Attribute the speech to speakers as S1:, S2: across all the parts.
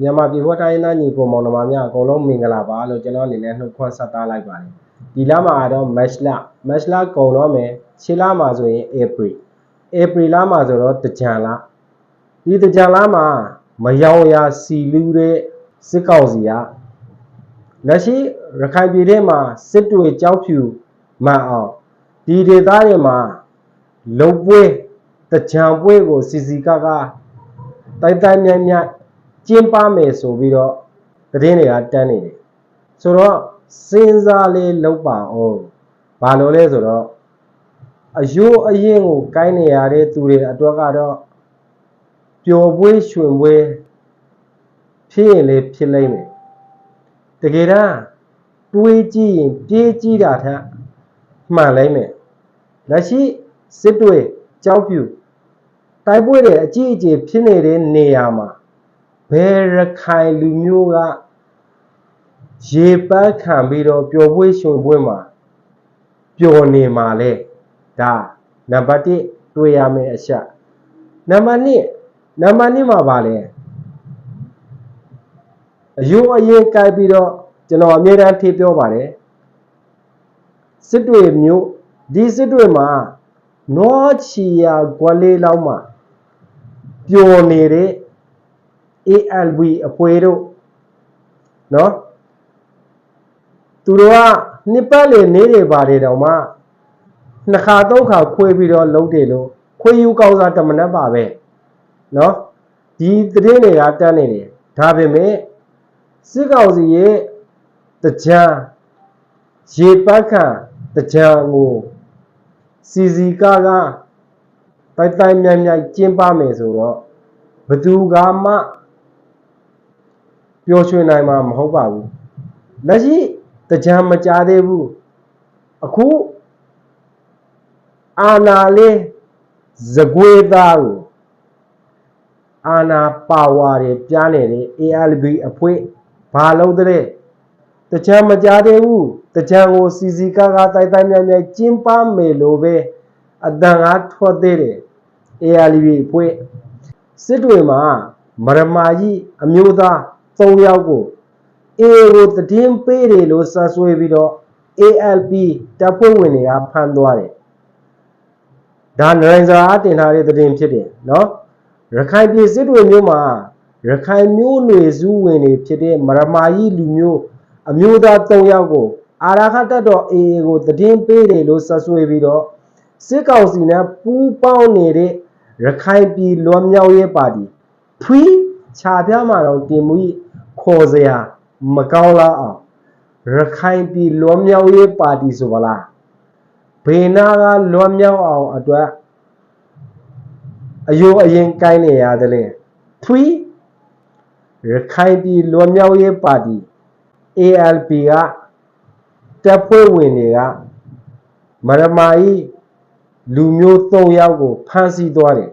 S1: မြန်မာပြည်ဖော်တိုင်းရင်းသားညီကိုမောင်နှမများအကုန်လုံးမင်္ဂလာပါလို့ကျွန်တော်အနေနဲ့နှုတ်ခွန်းဆက်သလိုက်ပါတယ်ဒီလမှာတော့ match လ match လကုန်တော့မယ်ခြေလမှာဆိုရင် April April လမှာဆိုတော့တကြံလဒီတကြံလမှာမယောင်ရာစီလူတဲ့စစ်ကောင်စီကလက်ရှိရခိုင်ပြည်ထဲမှာစစ်တွေကြောက်ဖြူမှန်အောင်ဒီဒေသတွေမှာလုံပွဲတကြံပွဲကိုစီစီကကတိုက်တိုက်မြတ်မြတ် ကျင်းပမယ်ဆိုပြီးတော့သတင်းတွေကတန်းနေတယ်ဆိုတော့စဉ်းစားလေးလုပ်ပါအောင်ဘာလို့လဲဆိုတော့အယိုးအရင်ကိုကိုင်းနေရတဲ့သူတွေအတွက်ကတော့ပျော်ပွဲရွှင်ပွဲဖြစ်ရင်လေဖြစ်လိမ့်မယ်တကယ်တမ်းတွေးကြည့်ရင်ပြေးကြည့်တာထက်မှန်လိမ့်မယ်လက်ရှိစစ်တွေကြောက်ပြူတိုက်ပွဲတွေအကြီးအကျယ်ဖြစ်နေတဲ့နေရာမှာ ဘယ်ရခိုင်လူမျိုးကရေပတ်ခံပြီးတော့ပျော်ပွဲရွှင်ပွဲမှာပျော်နေမှာလဲဒါနံပါတ်1တွေ့ရမယ့်အချက်နံပါတ်2နံပါတ်2မှာပါလဲအယိုးအရင်ကြိုက်ပြီးတော့ကျွန်တော်အမြဲတမ်းထေးပြောပါတယ်စစ်တွေမျိုးဒီစစ်တွေမှာနောချီယာကွက်လေးလောက်မှာပျော်နေတဲ့ ALV အဖွဲတို့နော်သူတို့ကနှစ်ပတ်လေနေတွေပါတယ်တောင်မှနှစ်ခါသုံးခါခွေးပြီးတော့လုံးတယ်လို့ခွေးယူကောင်းစားတမနက်ပါပဲနော်ဒီသတင်းတွေကတန်းနေတယ်ဒါပေမဲ့စစ်ကောင်စီရဲ့တကြံရေပတ်ခံတကြံကိုစီစီကားကတိုက်တိုက်မြိုင်မြိုင်ကျင်းပမယ်ဆိုတော့ဘသူကမှ ပျော်ရွှင်နိုင်မှာမဟုတ်ပါဘူးလက်ရှိတကြံမကြသေးဘူးအခုအာနာလေးဇကွေသားကိုအာနာပါဝါတွေပြားနေတဲ့ ALB အဖွဲ့ဘာလို့တဲ့တကြံမကြသေးဘူးတကြံကိုစီစီကားကားတိုက်တိုက်မြိုင်မြိုင်ကျင်းပမယ်လို့ပဲအတန်အားထွက်သေးတယ် ALB အဖွဲ့စစ်တွေမှာမရမာကြီးအမျိုးသား 3ယောက်ကို A ကိုတည်င်းပေးတယ်လို့ဆက်ဆွဲပြီးတော့ ALP တပ်ဖွဲ့ဝင်တွေကဖမ်းသွားတယ်ဒါနိုင်စာအတင်ထားတဲ့သတင်းဖြစ်တယ်နော်ရခိုင်ပြည်စစ်တွေမျိုးမှာရခိုင်မျိုးနွေစုဝင်တွေဖြစ်တဲ့မရမာကြီးလူမျိုးအမျိုးသား3ယောက်ကိုအာရခတ်တော် AA ကိုတည်င်းပေးတယ်လို့ဆက်ဆွဲပြီးတော့စစ်ကောင်စီနဲ့ပူးပေါင်းနေတဲ့ရခိုင်ပြည်လွန်မြောက်ရေးပါတီဖွီးခြာပြမှာတော့တင်မှု ခေါ်စရာမကောင်းလားအောင်ရခိုင်ပြည်လွန်မြောက်ရေးပါတီဆိုပါလားဘေနာကလွန်မြောက်အောင်အတွက်အယိုးအရင်ကိုင်းနေရတယ်လေဖွီးရခိုင်ပြည်လွန်မြောက်ရေးပါတီ ALP ကတပ်ဖွဲ့ဝင်တွေကမရမာကြီးလူမျိုး၃ယောက်ကိုဖမ်းဆီးသွားတယ်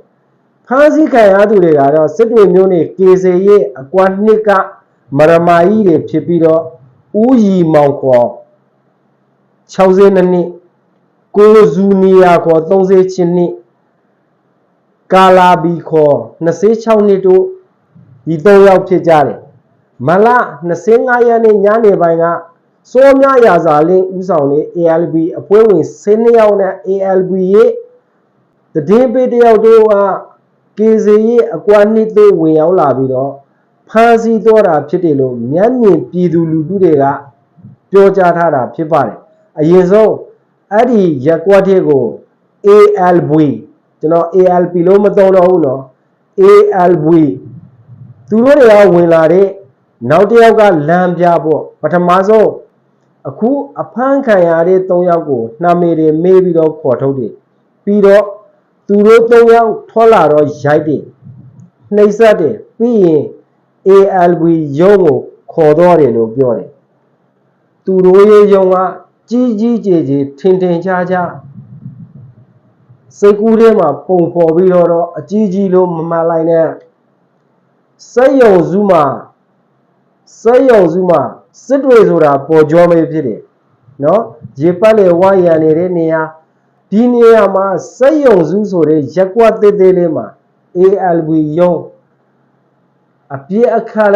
S1: ဖမ်းဆီးခံရသူတွေကတော့စစ်တွေမျိုးနေကေစေရဲ့အကွာနှစ်က မရမာကြီးတွေဖြစ်ပြီးတော့ဦးရီမောင်ခေါ်62နှစ်ကိုဇူနီယာခေါ်30ချင်းနှစ်ကာလာဘီခေါ်26နှစ်တို့ဒီ၃ယောက်ဖြစ်ကြတယ်မလ25ရက်နေ့ညနေပိုင်းကစိုးမြရာဇာလင်းဦးဆောင်တဲ့ ALB အဖွဲ့ဝင်12ယောက်နဲ့ ALB ရဲ့တည်င်းပေးတယောက်တို့ကကေစီရဲ့အကွာနှစ်သို့ဝင်ရောက်လာပြီးတော့ ဖမ်းဆီးတော့တာဖြစ်တယ်လို့မျက်မြင်ပြည်သူလူထုတွေကပြောကြားထားတာဖြစ်ပါတယ်အရင်ဆုံးအဲ့ဒီရက်ကွက်တဲ့ကို ALB ကျွန်တော် ALP လို့မသုံးတော့ဘူးเนาะ ALB သူတို့တွေကဝင်လာတဲ့နောက်တစ်ယောက်ကလမ်းပြဖို့ပထမဆုံးအခုအဖမ်းခံရတဲ့၃ယောက်ကိုနှာမေတွေမေးပြီးတော့ခေါ်ထုတ်တယ်ပြီးတော့သူတို့၃ယောက်ထွက်လာတော့ရိုက်တယ်နှိပ်စက်တယ်ပြီးရင် ALB ရုံးကိုခေါ်တော့တယ်လို့ပြောတယ်သူတို့ရဲ့ရုံးကကြီးကြီးကျယ်ကျယ်ထင်ထင်ရှားရှားစိတ်ကူးထဲမှာပုံဖော်ပြီးတော့တော့အကြီးကြီးလို့မမှန်လိုက်နဲ့စက်ယုံစုမှာစက်ယုံစုမှာစစ်တွေဆိုတာပေါ်ကျော်မေးဖြစ်တယ်နော်ရေပတ်လေဝိုင်းရံနေတဲ့နေရာဒီနေရာမှာစက်ယုံစုဆိုတဲ့ရက်ကွက်သေးသေးလေးမှာ ALB ရုံး အပြည့်အခက်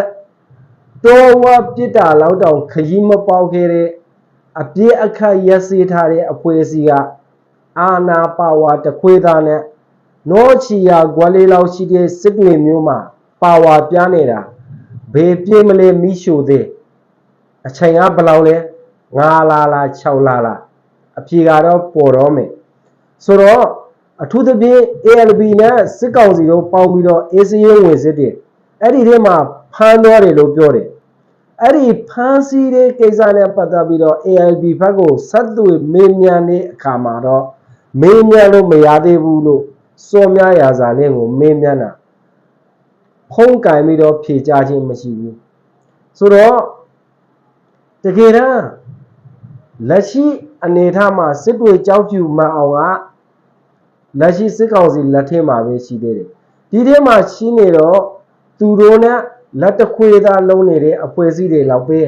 S1: တော်ဝပြစ်တာလောက်တောင်ခရီးမပေါက်ခဲ့တဲ့အပြစ်အခတ်ရက်စေးထားတဲ့အဖွဲ့အစည်းကအာနာပါဝါတခွေးသားနဲ့နောချီယာဂွက်လေးလောက်ရှိတဲ့စစ်တွေမျိုးမှာပါဝါပြားနေတာဘေးပြေးမလဲမိရှိုသေးအချိန်ကဘယ်လောက်လဲ9လာလာ6လာလာအဖြေကတော့ပေါ်တော့မယ်ဆိုတော့အထူးသဖြင့် ALB နဲ့စစ်ကောင်စီတို့ပေါင်းပြီးတော့ ACA ဝင်စစ်တယ် အဲ့ဒီထဲမှာဖမ်းသွားတယ်လို့ပြောတယ်အဲ့ဒီဖမ်းဆီးတဲ့ကိစ္စနဲ့ပတ်သက်ပြီးတော့ ALB ဘက်ကိုဆက်သွယ်မေးမြန်းတဲ့အခါမှာတော့မေးမြန်းလို့မရသေးဘူးလို့စောမြရာဇာလင်းကိုမေးမြန်းတာဖုံးကင်ပြီးတော့ဖြေကြခြင်းမရှိဘူးဆိုတော့တကယ်တမ်းလက်ရှိအနေအထားမှာစစ်တွေကြောက်ဖြူမှန်အောင်ကလက်ရှိစစ်ကောင်စီလက်ထက်မှာပဲရှိသေးတယ်ဒီထဲမှာရှိနေတော့ သူတို့နဲ့လက်တစ်ခွေသားလုံးနေတဲ့အဖွဲ့အစည်းတွေလောက်ပဲ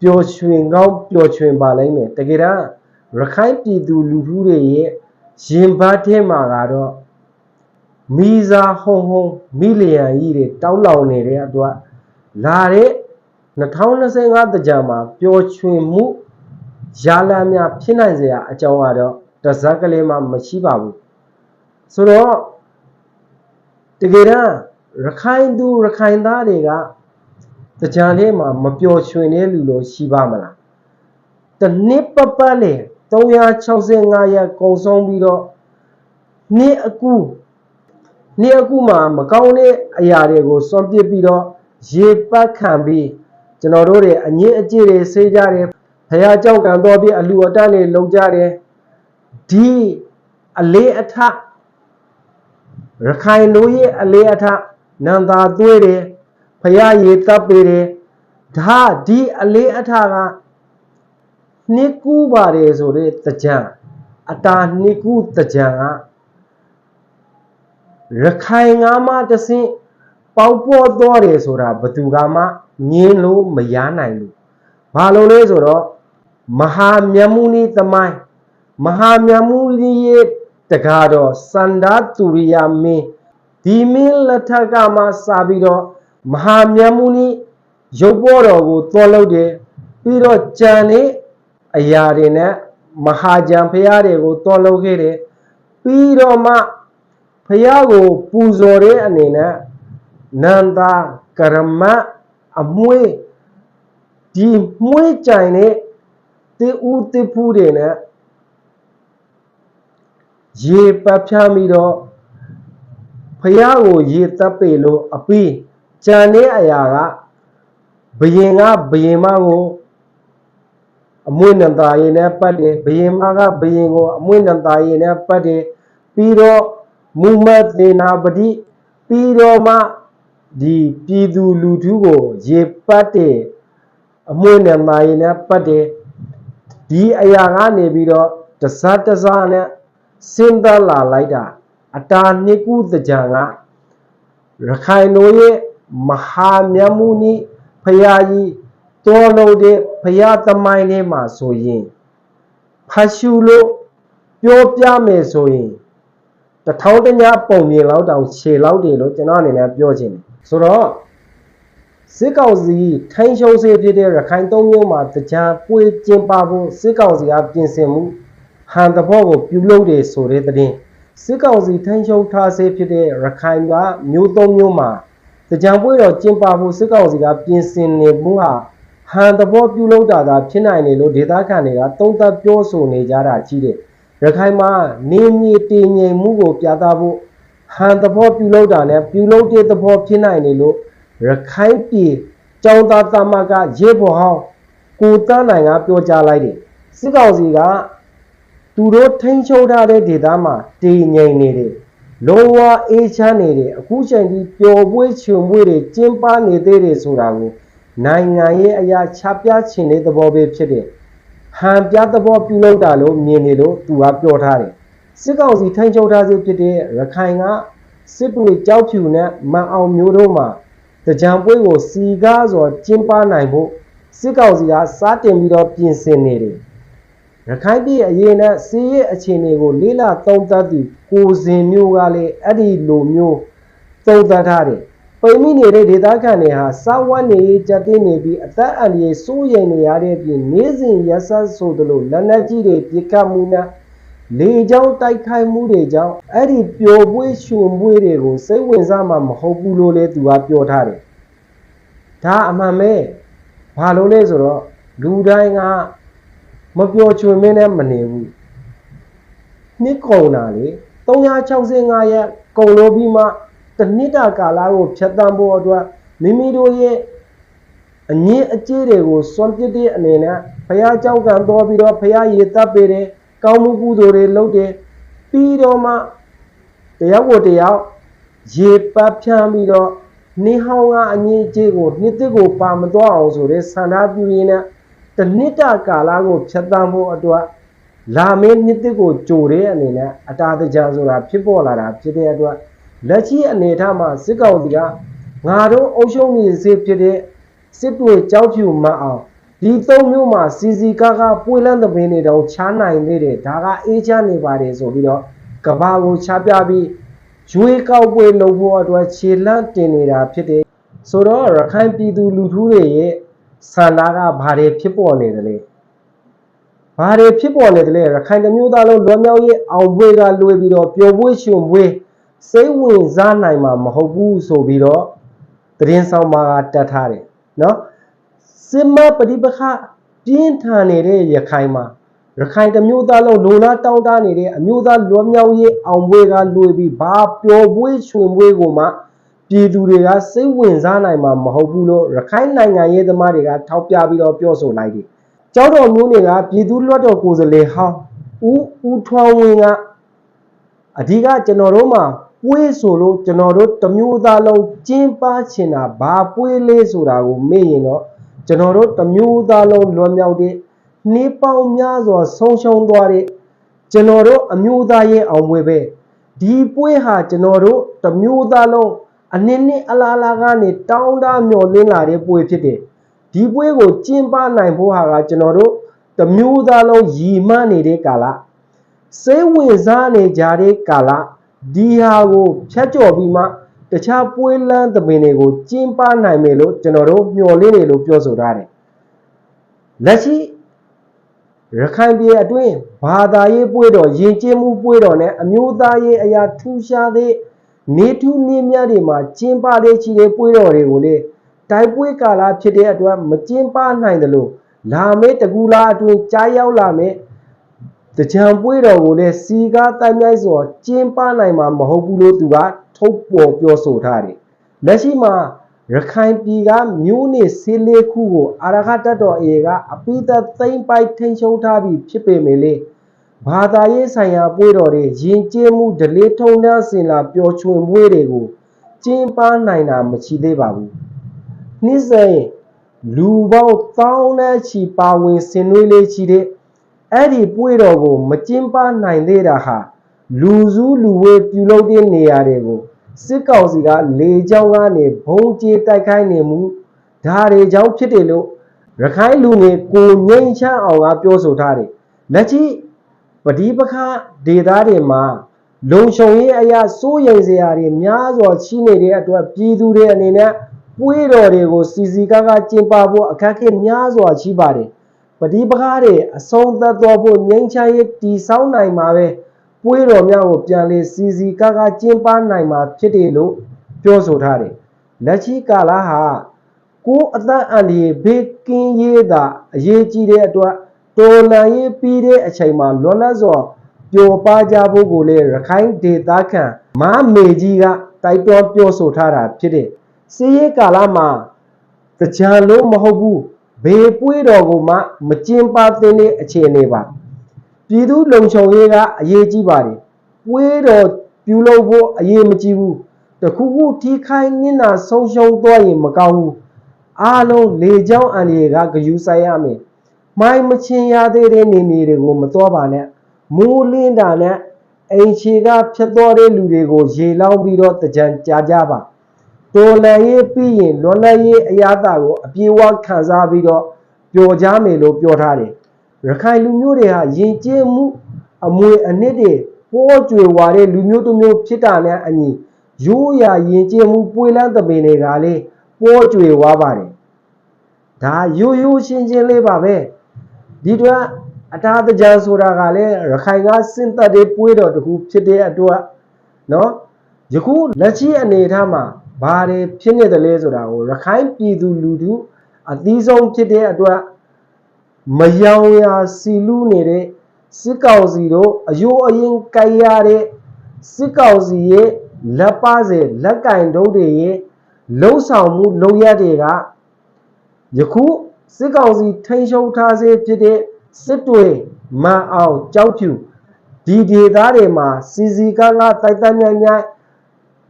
S1: ပျော်ရွှင်ကောင်းပျော်ရွှင်ပါလိမ့်မယ်တကယ်တမ်းရခိုင်ပြည်သူလူထုတွေရဲ့ရင်ဘတ်ထဲမှာကတော့မီဇာဟုံဟုံမီလီယံကြီးတွေတောက်လောင်နေတဲ့အတွက်လာတဲ့2025တကြမှာပျော်ရွှင်မှုရလာများဖြစ်နိုင်စရာအကြောင်းကတော့တစ်စက်ကလေးမှမရှိပါဘူးဆိုတော့တကယ်တမ်း ရခိုင်သူရခိုင်သားတွေကတကြံလေးမှာမပျော်ရွှင်တဲ့လူလို့ရှိပါမလားတနစ်ပပတ်လေ365ရက်ကုန်ဆုံးပြီးတော့နေ့အကူနေ့အကူမှာမကောင်းတဲ့အရာတွေကိုစွန့်ပစ်ပြီးတော့ရေပတ်ခံပြီးကျွန်တော်တို့တွေအငြင်းအကြေတွေဆေးကြတယ်ဖះကြောက်ကံတော်ပြီးအလူအတန်းတွေလုံကြတယ်ဒီအလေးအထရခိုင်လူရဲ့အလေးအထ နန္တာသွေးတယ်ဖះရေတပ်ပေးတယ်ဒါဒီအလေးအထကနှစ်ကူးပါတယ်ဆိုတဲ့တကြံအတာနှစ်ကူးတကြံကရခိုင်ငါမတဆင့်ပေါက်ပေါ်သွားတယ်ဆိုတာဘသူကမှငင်းလို့မရနိုင်ဘူးဘာလို့လဲဆိုတော့မဟာမြတ်မုနီသမိုင်းမဟာမြတ်မုနီရဲ့တကားတော့စန္ဒတူရိယာမင်း ဒီမင်းလက်ထက်ကမှစပြီးတော့မဟာမြတ်မုနီရုပ်ပေါ်တော်ကိုသွန်လုပ်တယ်ပြီးတော့ကြံတဲ့အရာတွေနဲ့မဟာကြံဖရားတွေကိုသွန်လုပ်ခဲ့တယ်ပြီးတော့မှဖရားကိုပူဇော်တဲ့အနေနဲ့နန္တာကရမအမွေးဒီမွေးကြိုင်တဲ့တေဦးတေဖူးတွေနဲ့ရေပတ်ဖြန်းပြီးတော့ ဖယားကိုရေတပ်ပေလို့အပီးကြံတဲ့အရာကဘယင်ကဘယင်မကိုအမွေနန္တာရီနဲ့ပတ်တယ်ဘယင်မကဘယင်ကိုအမွေနန္တာရီနဲ့ပတ်တယ်ပြီးတော့မူမတ်သေနာပတိပြီးတော့မှဒီပြည်သူလူထုကိုရေပတ်တယ်အမွေနန္တာရီနဲ့ပတ်တယ်ဒီအရာကနေပြီးတော့တစားတစားနဲ့စင်းသက်လာလိုက်တာ အတာနှစ်ခုတကြံကရခိုင်တို့ရဲ့မဟာမြတ်မှုနိဖရာကြီးတော်လို့တဲ့ဖရာသမိုင်းလေးမှာဆိုရင်ဖတ်ရှုလို့ပြောပြမယ်ဆိုရင်တထောင်တညပုံမြင်လောက်တောင်ခြေလောက်တယ်လို့ကျွန်တော်အနေနဲ့ပြောချင်တယ်ဆိုတော့စစ်ကောင်စီထိုင်းရှုံးစေဖြစ်တဲ့ရခိုင်သုံးမျိုးမှာတကြံပွေကျင်းပဖို့စစ်ကောင်စီကပြင်ဆင်မှုဟန်တဘောကိုပြုလုပ်တယ်ဆိုတဲ့သတင်း စစ်ကောင်စီထိုင်းရှုံးထားစေဖြစ်တဲ့ရခိုင်ကမျိုးသုံးမျိုးမှာတကြံပွေတော်ကျင်းပဖို့စစ်ကောင်စီကပြင်ဆင်နေမှုဟာဟန်တဘောပြုလုပ်တာသာဖြစ်နိုင်တယ်လို့ဒေသခံတွေကသုံးသပ်ပြောဆိုနေကြတာကြီးတယ်ရခိုင်မှာနေမြေတည်ငြိမ်မှုကိုပြသဖို့ဟန်သဘောပြုလုပ်တာနဲ့ပြုလုပ်တဲ့သဘောဖြစ်နိုင်တယ်လို့ရခိုင်ပြည်ကျောင်းသားသမဂ္ဂရေဘော်ဟောင်းကိုတန်းနိုင်ကပြောကြားလိုက်တယ်စစ်ကောင်စီက သူတို့ထိန်းချုပ်ထားတဲ့ဒေသမှာတည်ငြိမ်နေတယ်လုံးဝအေးချမ်းနေတယ်အခုချိန်ကြီးပျော်ပွဲချွန်ပွဲတွေကျင်းပနေသေးတယ်ဆိုတာကိုနိုင်ငံရဲ့အရာချပြချင်တဲ့သဘောပဲဖြစ်တယ်ဟန်ပြသဘောပြုလုပ်တာလို့မြင်နေလို့သူကပြောထားတယ်စစ်ကောင်စီထိုင်းချုပ်ထားစေဖြစ်တဲ့ရခိုင်ကစစ်တွေကြောက်ဖြူနဲ့မန်အောင်မျိုးတို့မှာတကြံပွဲကိုစီကားစွာကျင်းပနိုင်ဖို့စစ်ကောင်စီကစားတင်ပြီးတော့ပြင်ဆင်နေတယ် ရခိုင်ပြည်အရေးနဲ့စီးရဲ့အခြေအနေကိုလေးလာသုံးသပ်သူကိုစင်မျိုးကလည်းအဲ့ဒီလိုမျိုးသုံးသပ်ထားတယ်ပပိန်မိနေတဲ့ဒေသခံတွေဟာစာဝတ်နေရေးကြက်တင်းနေပြီးအသက်အန္တရာယ်စိုးရိမ်နေရတဲ့အပြင်နေ့စဉ်ရက်ဆက်ဆိုသလိုလက်နက်ကြီးတွေပြစ်ခတ်မှုနဲ့လေကြောင်းတိုက်ခိုက်မှုတွေကြောင့်အဲ့ဒီပျော်ပွဲရွှင်ပွဲတွေကိုစိတ်ဝင်စားမှမဟုတ်ဘူးလို့လည်းသူကပြောထားတယ်ဒါအမှန်ပဲဘာလို့လဲဆိုတော့လူတိုင်းက မပျော်ရွှင်မင်းနဲ့မနေဘူးနှစ်ကုန်တာလေ365ရက်ကုန်လို့ပြီးမှတစ်နှစ်တာကာလကိုဖြတ်တန်းဖို့အတွက်မိမိတို့ရဲ့အငင်းအကြေးတွေကိုစွန့်ပစ်တဲ့အနေနဲ့ဘုရားကြောက်ကံတော်ပြီးတော့ဘုရားရေတပ်ပေးတယ်ကောင်းမှုကုသိုလ်တွေလုပ်တယ်ပြီးတော့မှတယောက်ကိုတယောက်ရေပတ်ဖြန်းပြီးတော့နေဟောင်းကအငင်းအကြေးကိုနှစ်တစ်ကိုပါမတော့အောင်ဆိုတဲ့ဆန္ဒပြုရင်းနဲ့ တစ်နှစ်တာကာလကိုဖြတ်တန်းဖို့အတွက်လာမင်းနှစ်တစ်ကိုကြိုတဲ့အနေနဲ့အတာတကြဆိုတာဖြစ်ပေါ်လာတာဖြစ်တဲ့အတွက်လက်ရှိအနေအထားမှာစစ်ကောင်စီကငါတို့အုပ်ချုပ်နေစေဖြစ်တဲ့စစ်တွေကြောက်ဖြူမအောင်ဒီသုံးမျိုးမှာစီစီကားကားပွေလန်းသပင်းတွေတောင်ချားနိုင်သေးတယ်ဒါကအေးချမ်းနေပါတယ်ဆိုပြီးတော့ကဘာကိုချပြပြီးရွေးကောက်ပွဲလုပ်ဖို့အတွက်ခြေလန့်တင်နေတာဖြစ်တယ်ဆိုတော့ရခိုင်ပြည်သူလူထုတွေရဲ့ ဆန္ဒကဘာတွေဖြစ်ပေါ်နေတယ်လဲဘာတွေဖြစ်ပေါ်နေတယ်လဲရခိုင်တစ်မျိုးသားလုံးလွန်မြောက်ရေးအောင်ပွဲကလွေပြီးတော့ပျော်ပွဲရှင်ပွဲစိတ်ဝင်စားနိုင်မှာမဟုတ်ဘူးဆိုပြီးတော့သတင်းဆောင်မှာကတတ်ထားတယ်နော်စစ်မပဋိပက္ခပြင်းထန်နေတဲ့ရခိုင်မှာရခိုင်တစ်မျိုးသားလုံးလုံလားတောင်းတနေတဲ့အမျိုးသားလွန်မြောက်ရေးအောင်ပွဲကလွေပြီးဘာပျော်ပွဲရှင်ပွဲကိုမှ ပြည်သူတွေကစိတ်ဝင်စားနိုင်မှာမဟုတ်ဘူးလို့ရခိုင်နိုင်ငံရေးသမားတွေကထောက်ပြပြီးတော့ပြောဆိုလိုက်တယ်ကျောင်းတော်မျိုးတွေကပြည်သူ့လွှတ်တော်ကိုယ်စားလှယ်ဟောင်းဦးဦးထွန်းဝင်းကအဓိကကျွန်တော်တို့မှာပွဲဆိုလို့ကျွန်တော်တို့တစ်မျိုးသားလုံးကျင်းပချင်တာဘာပွဲလေးဆိုတာကိုမေ့ရင်တော့ကျွန်တော်တို့တစ်မျိုးသားလုံးလွန်မြောက်တဲ့နှေးပေါင်းများစွာဆုံးရှုံးသွားတဲ့ကျွန်တော်တို့အမျိုးသားရဲ့အောင်ပွဲပဲဒီပွဲဟာကျွန်တော်တို့တစ်မျိုးသားလုံး အနည်းနည်းအလားလားကနေတောင်းတမျှော်လင့်လာတဲ့ပွဲဖြစ်တယ်ဒီပွဲကိုကျင်းပနိုင်ဖို့ဟာကကျွန်တော်တို့တစ်မျိုးသားလုံးရည်မှန်းနေတဲ့ကာလစိတ်ဝင်စားနေကြတဲ့ကာလဒီဟာကိုဖြတ်ကျော်ပြီးမှတခြားပွဲလန်းသဘင်တွေကိုကျင်းပနိုင်မယ်လို့ကျွန်တော်တို့မျှော်လင့်နေလို့ပြောဆိုထားတယ်လက်ရှိရခိုင်ပြည်အတွင်းဘာသာရေးပွဲတော်ယဉ်ကျေးမှုပွဲတော်နဲ့အမျိုးသားရေးအရာထူးခြားတဲ့ နေထူးနေမြတ်တွေမှာကျင်းပတဲ့ချီတဲ့ပွဲတော်တွေကိုလေတိုက်ပွဲကာလဖြစ်တဲ့အတွက်မကျင်းပနိုင်တယ်လို့လာမေးတကူလာအတွင်းကြားရောက်လာမေးတကြံပွဲတော်ကိုလည်းစီကားတိုက်မြိုက်စွာကျင်းပနိုင်မှာမဟုတ်ဘူးလို့သူကထုတ်ပေါ်ပြောဆိုထားတယ်လက်ရှိမှာရခိုင်ပြည်ကမြို့နယ်ဆေးလေးခုကိုအာရခတက်တော်အေကအပိသက်သိမ့်ပိုက်ထိန်ချုံထားပြီးဖြစ်ပေမဲ့လေ ဘာသာရေးဆိုင်ရာပွဲတော်တွေယဉ်ကျေးမှုဒလေးထုံနှန်းစင်လာပျော်ရွှင်ပွဲတွေကိုကျင်းပနိုင်တာမရှိသေးပါဘူးနှစ်စဉ်လူပေါင်းတောင်းနဲ့ချီပါဝင်ဆင်နွှဲလေးချီတဲ့အဲ့ဒီပွဲတော်ကို မကျင်းပနိုင်သေးတာဟာလူစုလူဝေးပြုလုပ်တဲ့နေရာတွေကိုစစ်ကောင်စီကလေကြောင်းကနေဘုံကျဲတိုက်ခိုင်းနေမှုဒါတွေကြောင့်ဖြစ်တယ်လို့ရခိုင်လူငယ်ကိုငိမ့်ချမ်းအောင်ကပြောဆိုထားတယ်လက်ရှိ ပဋိပက္ခဒေသတွေမှာလုံခြုံရေးအရာစိုးရိမ်စရာတွေများစွာရှိနေတဲ့အတွက်ပြည်သူတွေအနေနဲ့ပွဲတော်တွေကိုစီစီကားကားကျင်းပဖို့အခက်အခဲများစွာရှိပါတယ်။ပဋိပက္ခတွေအဆုံးသတ်တော်ဖို့ငြိမ်းချမ်းရေးတည်ဆောက်နိုင်မှာပဲပွဲတော်များကိုပြန်လည်စီစီကားကားကျင်းပနိုင်မှာဖြစ်တယ်လို့ပြောဆိုထားတယ်။လက်ရှိကာလဟာကိုယ်အသက်အန္တရာယ်ဘေးကင်းရေးသာအရေးကြီးတဲ့အတွက် တော်လှန်ရေးပြီးတဲ့အချိန်မှာလွတ်လပ်စွာပျော်ပါကြဖို့ကိုလည်းရခိုင်ဒေသခံမမေကြီးကတိုက်တွန်းပြောဆိုထားတာဖြစ်တယ်။စီးရဲကာလမှာတကြံလို့မဟုတ်ဘူးဘေးပွေးတော်ကိုမှမကျင်းပသင့်တဲ့အခြေအနေပါပြည်သူလုံခြုံရေးကအရေးကြီးပါတယ်ပွေးတော်ပြုလုပ်ဖို့အရေးမကြီးဘူးတခုခုထိခိုက်နစ်နာဆုံးရှုံးသွားရင်မကောင်းဘူးအားလုံးလေကြောင်းအန်ဒီကဂယူဆိုင်ရမယ် မိုင်းမချင်းရသေးတဲ့နေမြေတွေကိုမတော်ပါနဲ့မိုးလင်းတာနဲ့အိမ်ချေကဖြတ်တော်တဲ့လူတွေကိုရေလောင်းပြီးတော့တကြံကြာကြပါတော်လန်ရေးပြီးရင်လွန်လန်ရေးအရာတာကိုအပြေအဝခံစားပြီးတော့ပျော်ကြမယ်လို့ပြောထားတယ်။ရခိုင်လူမျိုးတွေဟာယဉ်ကျေးမှုအမွေအနှစ်တွေပေါ်ကျွေဝါတဲ့လူမျိုးတစ်မျိုးဖြစ်တာနဲ့အညီရိုးရာယဉ်ကျေးမှုပွေလန်းသပင်တွေကလေးပေါ်ကျွေသွားပါတယ်ဒါရိုးရိုးရှင်းရှင်းလေးပါပဲ ဒီတော့အထာတကြံဆိုတာကလည်းရခိုင်ကစင်သက်တဲ့ပွေတော်တစ်ခုဖြစ်တဲ့အတွက်နော်ယခုလက်ရှိအနေအထားမှာဘာတွေဖြစ်နေတယ်လဲဆိုတာကိုရခိုင်ပြည်သူလူထုအသီးဆုံးဖြစ်တဲ့အတွက်မယောင်ရာစီလူနေတဲ့စစ်ကောင်စီတို့အယိုးအရင်ကြိုက်ရတဲ့စစ်ကောင်စီရဲ့လက်ပါစေလက်ကင်တုံးတွေရဲ့လှုပ်ဆောင်မှုလုပ်ရတွေကယခု စစ်ကောင်စီထိန်းချုပ်ထားစေဖြစ်တဲ့စစ်တွေမန်အောင်ကြောက်ဖြူဒီဒေသတွေမှာစီစီကားကားတိုက်တိုက်မြိုင်မြိုင်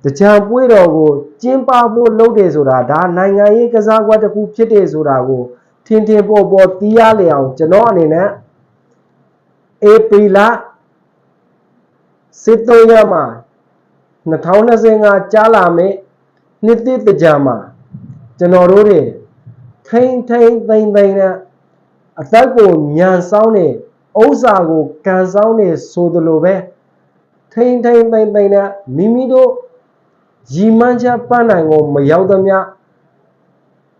S1: တကြံပွေးတော်ကိုကျင်းပဖို့လုပ်တယ်ဆိုတာဒါနိုင်ငံရေးကစားကွက်တစ်ခုဖြစ်တယ်ဆိုတာကိုထင်ထင်ပေါ်ပေါ်တီးရလေအောင်ကျွန်တော်အနေနဲ့ဧပြီလစစ်သုံးရမှာ2025ကြားလာမယ်နှစ်သစ်တကြမှာကျွန်တော်တို့တွေ ထိမ့်ထိမ့်သိမ့်သိမ့်နဲ့အသက်ကိုညံဆောင်နေဥစ္စာကိုကန်ဆောင်နေဆိုသလိုပဲထိမ့်ထိမ့်သိမ့်သိမ့်နဲ့မိမိတို့ရီမန်းချက်ပန်းနိုင်ကိုမရောက်သမျှ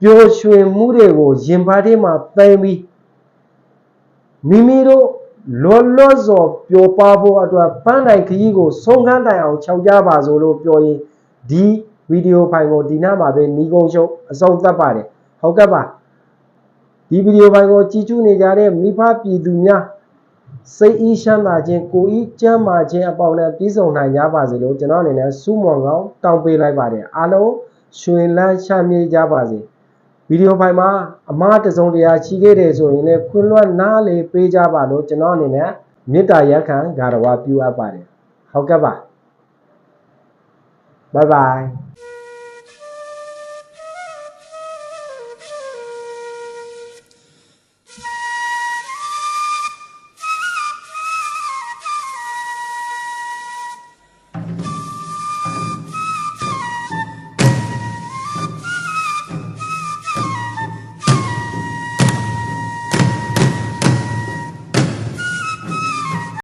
S1: ပျော်ရွှင်မှုတွေကိုရင်ပါထဲမှာသိမ်းပြီးမိမိတို့လောလောစော်ပျော်ပါဖို့အတွက်ပန်းတိုင်ခရီးကိုဆုံးခန်းတိုင်အောင်ခြောက်ကြပါစို့လို့ပြောရင်ဒီဗီဒီယိုဖိုင်ကိုဒီနားမှာပဲညီကုန်းရှုပ်အဆုံးသတ်ပါတယ် ဟုတ်ကဲ့ပါဒီဗီဒီယိုဖိုင်ကိုကြည့်ကျူးနေကြတဲ့မိဖပြည်သူများစိတ်ဤရှမ်းသာခြင်းကိုယ်ဤကျမ်းမာခြင်းအပေါင်းနဲ့ပြည့်စုံနိုင်ကြပါစေလို့ကျွန်တော်အနေနဲ့စူးမွန်ကောင်းတောင်းပေးလိုက်ပါတယ်အားလုံးရွှင်လန်းချမ်းမြေ့ကြပါစေဗီဒီယိုဖိုင်မှာအမှားတစ်စုံတရာရှိခဲ့တယ်ဆိုရင်လည်းခွင့်လွှတ်နားလေပေးကြပါလို့ကျွန်တော်အနေနဲ့မေတ္တာရက်ခံဂါရဝပြုအပ်ပါတယ်ဟုတ်ကဲ့ပါဘိုင်ဘိုင်